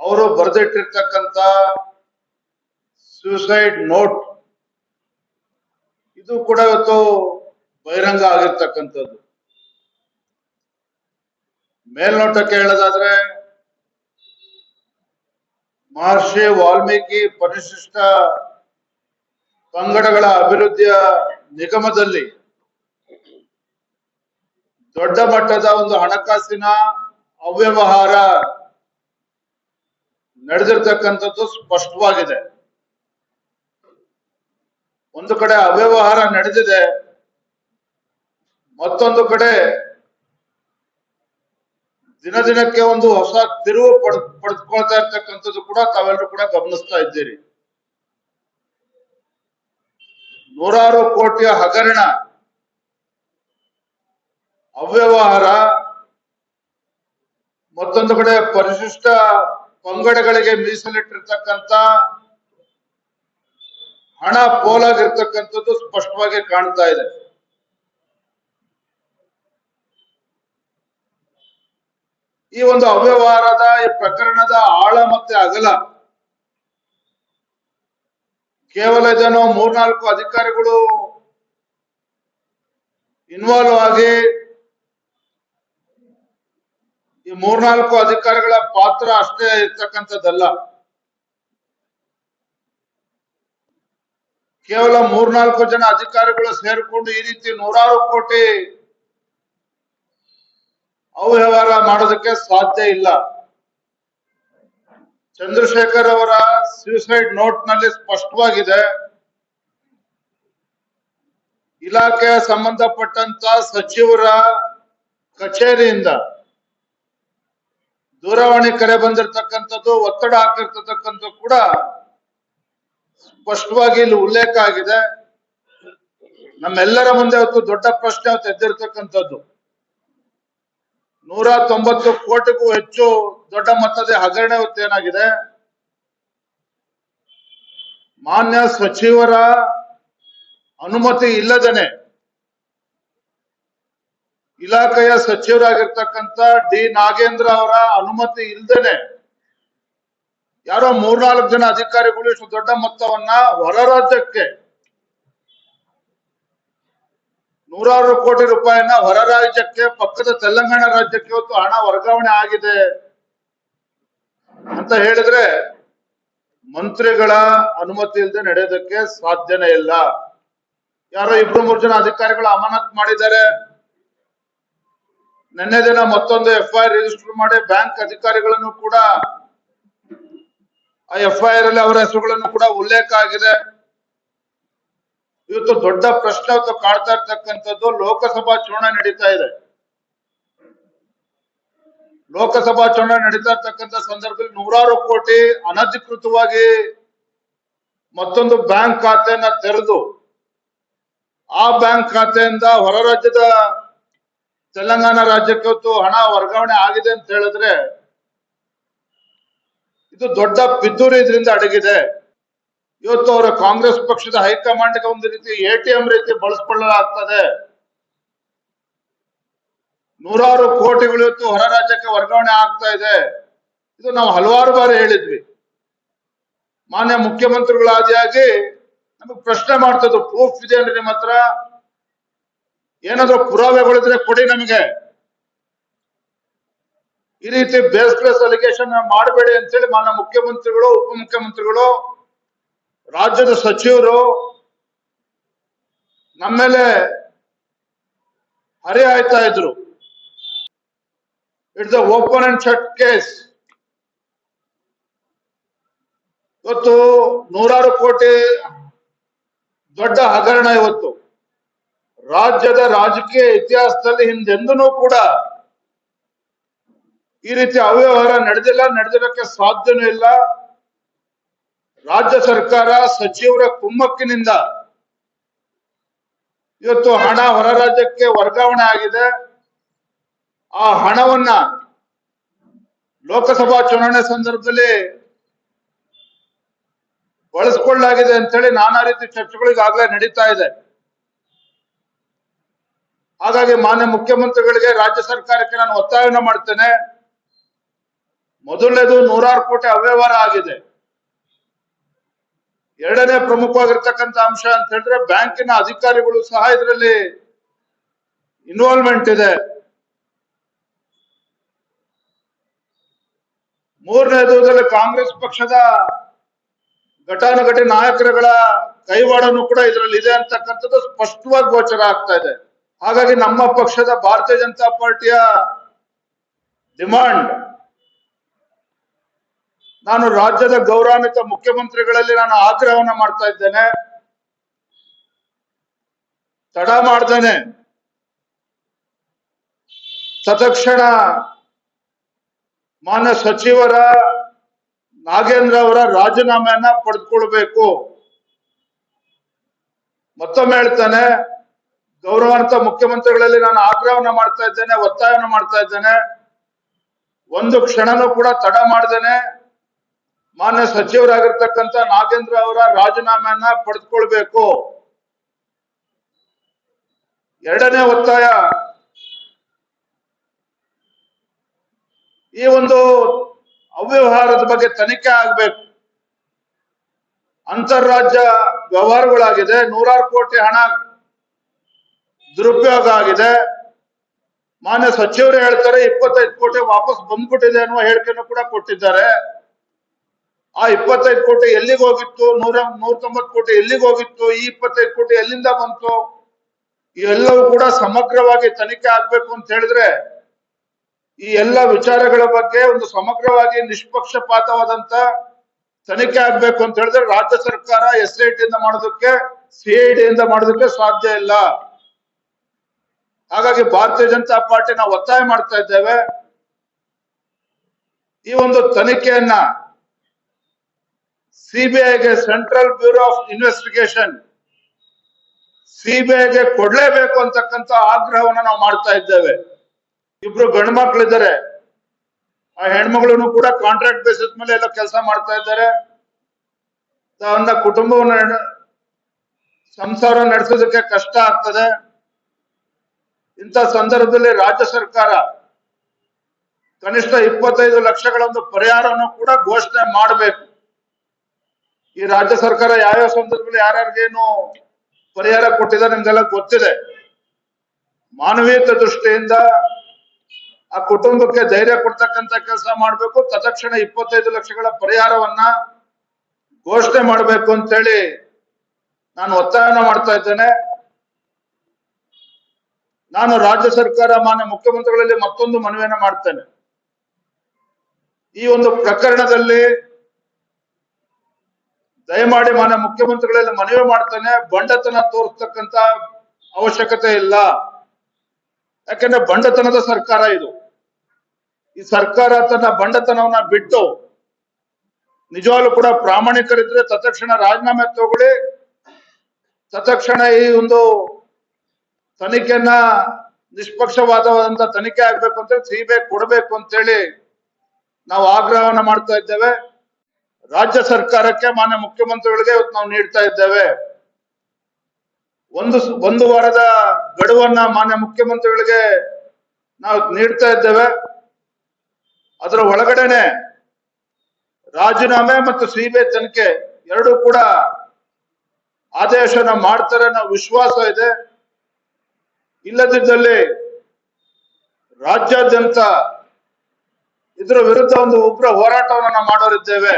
ಅವರು ಬರೆದಿಟ್ಟಿರ್ತಕ್ಕಂತ suicide note ಇದು ಕೂಡ ಇವತ್ತು ಬಹಿರಂಗ ಆಗಿರ್ತಕ್ಕಂಥದ್ದು. ಮೇಲ್ನೋಟಕ್ಕೆ ಹೇಳೋದಾದ್ರೆ, ಮಹರ್ಷಿ ವಾಲ್ಮೀಕಿ ಪರಿಶಿಷ್ಟ ಪಂಗಡಗಳ ಅಭಿವೃದ್ಧಿಯ ನಿಗಮದಲ್ಲಿ ದೊಡ್ಡ ಮಟ್ಟದ ಒಂದು ಹಣಕಾಸಿನ ಅವ್ಯವಹಾರ ನಡೆದಿರ್ತಕ್ಕಂಥದ್ದು ಸ್ಪಷ್ಟವಾಗಿದೆ. ಒಂದು ಕಡೆ ಅವ್ಯವಹಾರ ನಡೆದಿದೆ, ಮತ್ತೊಂದು ಕಡೆ ದಿನ ದಿನಕ್ಕೆ ಒಂದು ಹೊಸ ತಿರುವು ಪಡ್ ಪಡೆದುಕೊಳ್ತಾ ಇರ್ತಕ್ಕಂಥದ್ದು ಕೂಡ ತಾವೆಲ್ಲರೂ ಕೂಡ ಗಮನಿಸ್ತಾ ಇದ್ದೀರಿ. ನೂರಾರು ಕೋಟಿಯ ಹಗರಣ, ಅವ್ಯವಹಾರ, ಮತ್ತೊಂದು ಕಡೆ ಪರಿಶಿಷ್ಟ ಪಂಗಡಗಳಿಗೆ ಮೀಸಲಿಟ್ಟಿರ್ತಕ್ಕಂತ ಹಣ ಪೋಲಾಗಿರ್ತಕ್ಕಂಥದ್ದು ಸ್ಪಷ್ಟವಾಗಿ ಕಾಣ್ತಾ ಇದೆ. ಈ ಒಂದು ಅವ್ಯವಹಾರದ, ಈ ಪ್ರಕರಣದ ಆಳ ಮತ್ತೆ ಅಗಲ ಕೇವಲ ಜನ ಮೂರ್ನಾಲ್ಕು ಅಧಿಕಾರಿಗಳು ಇನ್ವಾಲ್ವ್ ಆಗಿ ಈ ಮೂರ್ನಾಲ್ಕು ಅಧಿಕಾರಿಗಳ ಪಾತ್ರ ಅಷ್ಟೇ ಇರ್ತಕ್ಕಂಥದ್ದಲ್ಲ. ಕೇವಲ ಮೂರ್ನಾಲ್ಕು ಜನ ಅಧಿಕಾರಿಗಳು ಸೇರಿಕೊಂಡು ಈ ರೀತಿ ನೂರಾರು ಕೋಟಿ ಅವ್ಯವಹಾರ ಮಾಡೋದಕ್ಕೆ ಸಾಧ್ಯ ಇಲ್ಲ. ಚಂದ್ರಶೇಖರ್ ಅವರ ಸೂಸೈಡ್ ನೋಟ್ನಲ್ಲಿ ಸ್ಪಷ್ಟವಾಗಿದೆ. ಇಲಾಖೆ ಸಂಬಂಧಪಟ್ಟಂತ ಸಚಿವರ ಕಚೇರಿಯಿಂದ ದೂರವಾಣಿ ಕರೆ ಬಂದಿರತಕ್ಕಂಥದ್ದು, ಒತ್ತಡ ಹಾಕಿರ್ತಕ್ಕಂಥ ಕೂಡ ಸ್ಪಷ್ಟವಾಗಿ ಇಲ್ಲಿ ಉಲ್ಲೇಖ ಆಗಿದೆ. ನಮ್ಮೆಲ್ಲರ ಮುಂದೆ ಅವತ್ತು ದೊಡ್ಡ ಪ್ರಶ್ನೆ ಅವತ್ತು ಎದ್ದಿರ್ತಕ್ಕಂಥದ್ದು. ನೂರ ತೊಂಬತ್ತು ಕೋಟಿಗೂ ಹೆಚ್ಚು ದೊಡ್ಡ ಮೊತ್ತದ ಹಗರಣೆ ಅವತ್ತು ಏನಾಗಿದೆ? ಮಾನ್ಯ ಸಚಿವರ ಅನುಮತಿ ಇಲ್ಲದೇನೆ ಇಲಾಖೆಯ ಸಚಿವರಾಗಿರ್ತಕ್ಕಂಥ ಡಿ ನಾಗೇಂದ್ರ ಅವರ ಅನುಮತಿ ಇಲ್ದೇನೆ ಯಾರೋ ಮೂರ್ನಾಲ್ಕು ಜನ ಅಧಿಕಾರಿಗಳು ಇಷ್ಟು ದೊಡ್ಡ ಮೊತ್ತವನ್ನ ಹೊರ ರಾಜ್ಯಕ್ಕೆ ನೂರಾರು ಕೋಟಿ ರೂಪಾಯಿನ ಹೊರ ರಾಜ್ಯಕ್ಕೆ, ಪಕ್ಕದ ತೆಲಂಗಾಣ ರಾಜ್ಯಕ್ಕೆ ಇವತ್ತು ಹಣ ವರ್ಗಾವಣೆ ಆಗಿದೆ ಅಂತ ಹೇಳಿದ್ರೆ ಮಂತ್ರಿಗಳ ಅನುಮತಿ ಇಲ್ಲದೆ ನಡೆಯೋದಕ್ಕೆ ಸಾಧ್ಯನೇ ಇಲ್ಲ. ಯಾರೋ ಇಬ್ರು ಮೂರು ಜನ ಅಧಿಕಾರಿಗಳು ಅಮಾನತ್ ಮಾಡಿದ್ದಾರೆ. ನಿನ್ನೆ ದಿನ ಮತ್ತೊಂದು ಎಫ್ ಐ ಆರ್ ರಿಜಿಸ್ಟರ್ ಮಾಡಿ ಬ್ಯಾಂಕ್ ಅಧಿಕಾರಿಗಳನ್ನು ಕೂಡ, ಆ ಎಫ್ ಐ ಆರ್ ಅಲ್ಲಿ ಅವರ ಹೆಸರುಗಳನ್ನು ಕೂಡ ಉಲ್ಲೇಖ ಆಗಿದೆ. ಇವತ್ತು ದೊಡ್ಡ ಪ್ರಶ್ನೆ ಅಂತ ಕಾಡ್ತಾ ಇರ್ತಕ್ಕಂಥದ್ದು ಲೋಕಸಭಾ ಚುನಾವಣೆ ನಡೀತಾ ಇದೆ. ಲೋಕಸಭಾ ಚುನಾವಣೆ ನಡೀತಾ ಇರ್ತಕ್ಕಂಥ ಸಂದರ್ಭದಲ್ಲಿ ನೂರಾರು ಕೋಟಿ ಅನಧಿಕೃತವಾಗಿ ಮತ್ತೊಂದು ಬ್ಯಾಂಕ್ ಖಾತೆಯನ್ನ ತೆರೆದು, ಆ ಬ್ಯಾಂಕ್ ಖಾತೆಯಿಂದ ಹೊರ ರಾಜ್ಯದ ತೆಲಂಗಾಣ ರಾಜ್ಯಕ್ಕೆ ಇವತ್ತು ಹಣ ವರ್ಗಾವಣೆ ಆಗಿದೆ ಅಂತ ಹೇಳಿದ್ರೆ ಇದು ದೊಡ್ಡ ಪಿತೂರಿ ಇದರಿಂದ ಅಡಗಿದೆ. ಇವತ್ತು ಅವರ ಕಾಂಗ್ರೆಸ್ ಪಕ್ಷದ ಹೈಕಮಾಂಡ್ಗೆ ಒಂದು ರೀತಿ ಎ ಟಿ ಎಂ ರೀತಿ ಬಳಸ್ಕೊಳ್ಳಲಾಗ್ತದೆ. ನೂರಾರು ಕೋಟಿಗಳು ಇವತ್ತು ಹೊರ ರಾಜ್ಯಕ್ಕೆ ವರ್ಗಾವಣೆ ಆಗ್ತಾ ಇದೆ. ಇದು ನಾವು ಹಲವಾರು ಬಾರಿ ಹೇಳಿದ್ವಿ. ಮಾನ್ಯ ಮುಖ್ಯಮಂತ್ರಿಗಳಾದಿಯಾಗಿ ನಮಗೆ ಪ್ರಶ್ನೆ ಮಾಡ್ತದ್ದು ಪ್ರೂಫ್ ಇದೆ ಅಂದ್ರೆ ನಿಮ್ಮ ಹತ್ರ? ಏನಾದ್ರೂ ಪುರಾವೆಗಳಿದ್ರೆ ಕೊಡಿ ನಮಗೆ. ಈ ರೀತಿ ಬೇಸ್ಲೆಸ್ ಅಲಿಗೇಷನ್ ಮಾಡಬೇಡಿ ಅಂತೇಳಿ ಮಾನ್ಯ ಮುಖ್ಯಮಂತ್ರಿಗಳು, ಉಪಮುಖ್ಯಮಂತ್ರಿಗಳು, ರಾಜ್ಯದ ಸಚಿವರು ನಮ್ಮ ಮೇಲೆ ಹರಿ ಆಯ್ತಾ ಇದ್ರು. It's a open and shut case ಇವತ್ತು ನೂರಾರು ಕೋಟಿ ದೊಡ್ಡ ಹಗರಣ ಇವತ್ತು. ರಾಜ್ಯದ ರಾಜಕೀಯ ಇತಿಹಾಸದಲ್ಲಿ ಹಿಂದೆಂದೂ ಕೂಡ ಈ ರೀತಿ ಅವ್ಯವಹಾರ ನಡೆದಿಲ್ಲ, ನಡೆದಿರೋಕ್ಕೆ ಸಾಧ್ಯನೂ ಇಲ್ಲ. ರಾಜ್ಯ ಸರ್ಕಾರ ಸಚಿವರ ಕುಮ್ಮಕ್ಕಿನಿಂದ ಇವತ್ತು ಹಣ ಹೊರ ರಾಜ್ಯಕ್ಕೆ ವರ್ಗಾವಣೆ ಆಗಿದೆ. ಆ ಹಣವನ್ನ ಲೋಕಸಭಾ ಚುನಾವಣೆ ಸಂದರ್ಭದಲ್ಲಿ ಬಳಸ್ಕೊಳ್ಳಲಾಗಿದೆ ಅಂತೇಳಿ ನಾನಾ ರೀತಿ ಚರ್ಚೆಗಳಿಗಾಗಲೇ ನಡೀತಾ ಇದೆ. ಹಾಗಾಗಿ ಮಾನ್ಯ ಮುಖ್ಯಮಂತ್ರಿಗಳಿಗೆ ರಾಜ್ಯ ಸರ್ಕಾರಕ್ಕೆ ನಾನು ಒತ್ತಾಯವನ್ನು ಮಾಡ್ತೇನೆ. ಮೊದಲನೇದು ನೂರಾರು ಕೋಟಿ ಅವ್ಯವಹಾರ ಆಗಿದೆ. ಎರಡನೇ ಪ್ರಮುಖವಾಗಿರ್ತಕ್ಕಂಥ ಅಂಶ ಅಂತ ಹೇಳಿದ್ರೆ ಬ್ಯಾಂಕಿನ ಅಧಿಕಾರಿಗಳು ಸಹ ಇದರಲ್ಲಿ ಇನ್ವಾಲ್ವ್ಮೆಂಟ್ ಇದೆ. ಮೂರನೇದು ಇದರಲ್ಲಿ ಕಾಂಗ್ರೆಸ್ ಪಕ್ಷದ ಘಟಾನುಘಟಿ ನಾಯಕರುಗಳ ಕೈವಾಡನು ಕೂಡ ಇದರಲ್ಲಿ ಇದೆ ಅಂತಕ್ಕಂಥದ್ದು ಸ್ಪಷ್ಟವಾಗಿ ಗೋಚರ ಆಗ್ತಾ ಇದೆ. ಹಾಗಾಗಿ ನಮ್ಮ ಪಕ್ಷದ ಭಾರತೀಯ ಜನತಾ ಪಾರ್ಟಿಯ ಡಿಮಾಂಡ್, ನಾನು ರಾಜ್ಯದ ಗೌರವಾನ್ವಿತ ಮುಖ್ಯಮಂತ್ರಿಗಳಲ್ಲಿ ನಾನು ಆಗ್ರಹವನ್ನ ಮಾಡ್ತಾ ಇದ್ದೇನೆ. ತಡ ಮಾಡ್ದೇನೆ. ತತ್ಕ್ಷಣ ಮಾನ್ಯ ಸಚಿವರ, ನಾಗೇಂದ್ರ ಅವರ ರಾಜೀನಾಮೆಯನ್ನ ಪಡೆದುಕೊಳ್ಬೇಕು. ಮತ್ತೊಮ್ಮೆ ಹೇಳ್ತಾನೆ ಗೌರವಾನ್ವಿತ ಮುಖ್ಯಮಂತ್ರಿಗಳಲ್ಲಿ ನಾನು ಆಗ್ರಹವನ್ನು ಮಾಡ್ತಾ ಇದ್ದೇನೆ, ಒತ್ತಾಯವನ್ನು ಮಾಡ್ತಾ ಇದ್ದೇನೆ. ಒಂದು ಕ್ಷಣನೂ ಕೂಡ ತಡ ಮಾಡ್ದೇನೆ. ಮಾನ್ಯ ಸಚಿವರಾಗಿರ್ತಕ್ಕಂಥ ನಾಗೇಂದ್ರ ಅವರ ರಾಜೀನಾಮೆಯನ್ನ ಪಡೆದುಕೊಳ್ಬೇಕು. ಎರಡನೇ ಒತ್ತಾಯ. ಈ ಒಂದು ಅವ್ಯವಹಾರದ ಬಗ್ಗೆ ತನಿಖೆ ಆಗ್ಬೇಕು. ಅಂತಾರಾಜ್ಯ ವ್ಯವಹಾರಗಳಾಗಿದೆ. ನೂರಾರು ಕೋಟಿ ಹಣ ದುರುಪಯೋಗ ಆಗಿದೆ ಮಾನ್ಯ ಸಚಿವರು ಹೇಳ್ತಾರೆ, ಇಪ್ಪತ್ತೈದು ಕೋಟಿ ವಾಪಸ್ ಬಂದ್ಬಿಟ್ಟಿದೆ ಅನ್ನುವ ಹೇಳಿಕೆಯನ್ನು ಕೂಡ ಕೊಟ್ಟಿದ್ದಾರೆ. ಆ ಇಪ್ಪತ್ತೈದು ಕೋಟಿ ಎಲ್ಲಿಗೆ ಹೋಗಿತ್ತು? ನೂರ ನೂರ ತೊಂಬತ್ತು ಕೋಟಿ ಎಲ್ಲಿಗೆ ಹೋಗಿತ್ತು? ಈ ಇಪ್ಪತ್ತೈದು ಕೋಟಿ ಎಲ್ಲಿಂದ ಬಂತು? ಇವೆಲ್ಲವೂ ಕೂಡ ಸಮಗ್ರವಾಗಿ ತನಿಖೆ ಆಗ್ಬೇಕು ಅಂತ ಹೇಳಿದ್ರೆ, ಈ ಎಲ್ಲ ವಿಚಾರಗಳ ಬಗ್ಗೆ ಒಂದು ಸಮಗ್ರವಾಗಿ ನಿಷ್ಪಕ್ಷಪಾತವಾದಂತ ತನಿಖೆ ಆಗ್ಬೇಕು ಅಂತ ಹೇಳಿದ್ರೆ, ರಾಜ್ಯ ಸರ್ಕಾರ ಎಸ್ ಐ ಟಿ ಇಂದ ಮಾಡೋದಕ್ಕೆ ಸಿಐಡಿ ಇಂದ ಮಾಡೋದಕ್ಕೆ ಸಾಧ್ಯ ಇಲ್ಲ. ಹಾಗಾಗಿ ಭಾರತೀಯ ಜನತಾ ಪಾರ್ಟಿ ನಾವು ಒತ್ತಾಯ ಮಾಡ್ತಾ ಇದ್ದೇವೆ. ಈ ಒಂದು ತನಿಖೆಯನ್ನ ಸಿಬಿಐಗೆ ಸೆಂಟ್ರಲ್ ಬ್ಯೂರೋ ಆಫ್ ಇನ್ವೆಸ್ಟಿಗೇಷನ್ ಸಿಬಿಐಗೆ ಕೊಡ್ಲೇಬೇಕು ಅಂತಕ್ಕಂಥ ಆಗ್ರಹವನ್ನ ನಾವು ಮಾಡ್ತಾ ಇದ್ದೇವೆ. ಇಬ್ರು ಗಂಡು ಮಕ್ಳಿದ್ದಾರೆ. ಆ ಹೆಣ್ಮಗಳನ್ನು ಕೂಡ ಕಾಂಟ್ರಾಕ್ಟ್ ಬೇಸಿಸ್ ಮೇಲೆ ಎಲ್ಲ ಕೆಲಸ ಮಾಡ್ತಾ ಇದ್ದಾರೆ. ಕುಟುಂಬವನ್ನ ಕುಟುಂಬವನ್ನು ಸಂಸಾರ ನಡೆಸೋದಕ್ಕೆ ಕಷ್ಟ ಆಗ್ತದೆ. ಇಂಥ ಸಂದರ್ಭದಲ್ಲಿ ರಾಜ್ಯ ಸರ್ಕಾರ ಕನಿಷ್ಠ ಇಪ್ಪತ್ತೈದು ಲಕ್ಷಗಳ ಒಂದು ಪರಿಹಾರವನ್ನು ಕೂಡ ಘೋಷಣೆ ಮಾಡಬೇಕು. ಈ ರಾಜ್ಯ ಸರ್ಕಾರ ಯಾವ್ಯಾವ ಸಂದರ್ಭದಲ್ಲಿ ಯಾರ್ಯಾರಿಗೇನು ಪರಿಹಾರ ಕೊಟ್ಟಿದೆ ನಿಮ್ಗೆಲ್ಲ ಗೊತ್ತಿದೆ. ಮಾನವೀಯತೆ ದೃಷ್ಟಿಯಿಂದ ಆ ಕುಟುಂಬಕ್ಕೆ ಧೈರ್ಯ ಕೊಡ್ತಕ್ಕಂತ ಕೆಲಸ ಮಾಡಬೇಕು, ತತ್ಕ್ಷಣ ಇಪ್ಪತ್ತೈದು ಲಕ್ಷಗಳ ಪರಿಹಾರವನ್ನ ಘೋಷಣೆ ಮಾಡಬೇಕು ಅಂತೇಳಿ ನಾನು ಒತ್ತಾಯನ ಮಾಡ್ತಾ ಇದ್ದೇನೆ. ನಾನು ರಾಜ್ಯ ಸರ್ಕಾರ ಮಾನ್ಯ ಮುಖ್ಯಮಂತ್ರಿಗಳಲ್ಲಿ ಮತ್ತೊಂದು ಮನವಿಯನ್ನ ಮಾಡ್ತೇನೆ. ಈ ಒಂದು ಪ್ರಕರಣದಲ್ಲಿ ದಯಮಾಡಿ ಮಾನ್ಯ ಮುಖ್ಯಮಂತ್ರಿಗಳಲ್ಲಿ ಮನವಿ ಮಾಡ್ತೇನೆ. ಬಂಡತನ ತೋರಿಸ್ತಕ್ಕಂತ ಅವಶ್ಯಕತೆ ಇಲ್ಲ. ಯಾಕಂದ್ರೆ ಬಂಡತನದ ಸರ್ಕಾರ ಇದು. ಈ ಸರ್ಕಾರ ತನ್ನ ಬಂಡತನವನ್ನ ಬಿಟ್ಟು ನಿಜವಾಗ್ಲೂ ಕೂಡ ಪ್ರಾಮಾಣಿಕರಿದ್ರೆ ತತ್ಕ್ಷಣ ರಾಜೀನಾಮೆ ತಗೊಳ್ಳಿ. ತತ್ಕ್ಷಣ ಈ ಒಂದು ತನಿಖೆಯನ್ನ ನಿಷ್ಪಕ್ಷವಾದವಾದಂತ ತನಿಖೆ ಆಗ್ಬೇಕು ಅಂತ ಸಿಬಿಐ ಕೊಡಬೇಕು ಅಂತೇಳಿ ನಾವು ಆಗ್ರಹವನ್ನ ಮಾಡ್ತಾ ಇದ್ದೇವೆ. ರಾಜ್ಯ ಸರ್ಕಾರಕ್ಕೆ ಮಾನ್ಯ ಮುಖ್ಯಮಂತ್ರಿಗಳಿಗೆ ಇವತ್ತು ನಾವು ನೀಡ್ತಾ ಇದ್ದೇವೆ. ಒಂದು ಒಂದು ವಾರದ ಗಡುವನ್ನ ಮಾನ್ಯ ಮುಖ್ಯಮಂತ್ರಿಗಳಿಗೆ ನಾವು ನೀಡ್ತಾ ಇದ್ದೇವೆ. ಅದರ ಒಳಗಡೆನೆ ರಾಜೀನಾಮೆ ಮತ್ತು ಸಿಬಿಐ ತನಿಖೆ ಎರಡೂ ಕೂಡ ಆದೇಶನ ಮಾಡ್ತಾರೆ ನಾವು ವಿಶ್ವಾಸ ಇದೆ. ಇಲ್ಲದಿದ್ದಲ್ಲಿ ರಾಜ್ಯಾದ್ಯಂತ ಇದರ ವಿರುದ್ಧ ಒಂದು ಉಗ್ರ ಹೋರಾಟವನ್ನು ನಾವು ಮಾಡೋರಿದ್ದೇವೆ.